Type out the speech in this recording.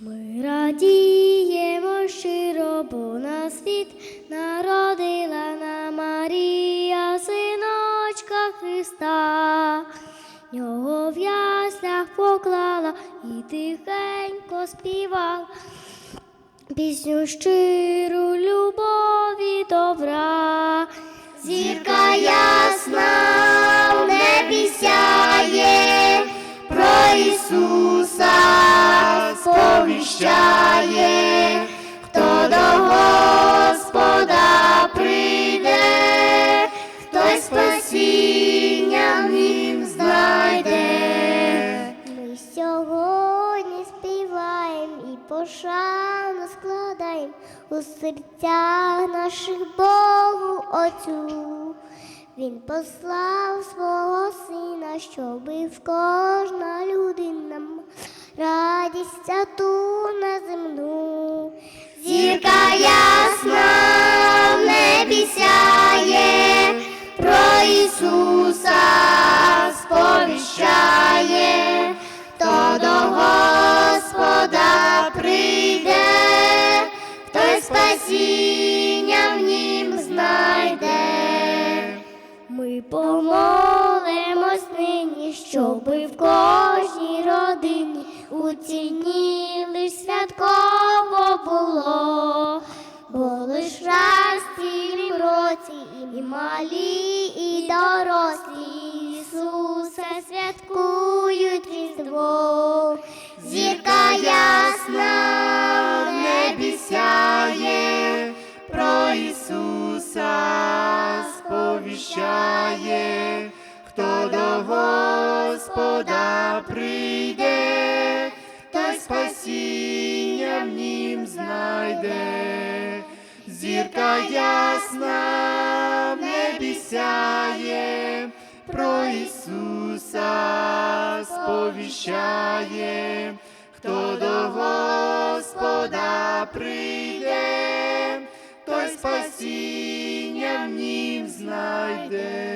Ми радіємо щиро, бо на світ народила нам Марія, синочка Христа. Його в яслях поклала і тихенько співала пісню щиру любові добра. Зірка ясна пошану складаємо у серцях наших Богу Отцю. Він послав свого сина, щоби в кожна людина радість ту неземну. Зірка ясна в небі сяє, про Ісуса спасіння в нім знайде. Ми помолимось нині, щоби в кожній родині у ці дні лиш святково було, бо лиш раз цілім році і малі, і дорослі Ісуса святкують Різдво. Ісуса сповіщає, хто до Господа прийде, той спасіння в нім знайде. Зірка ясна в небі сяє, про Ісуса сповіщає, хто до Господа прийде, спасіння в нім знайде.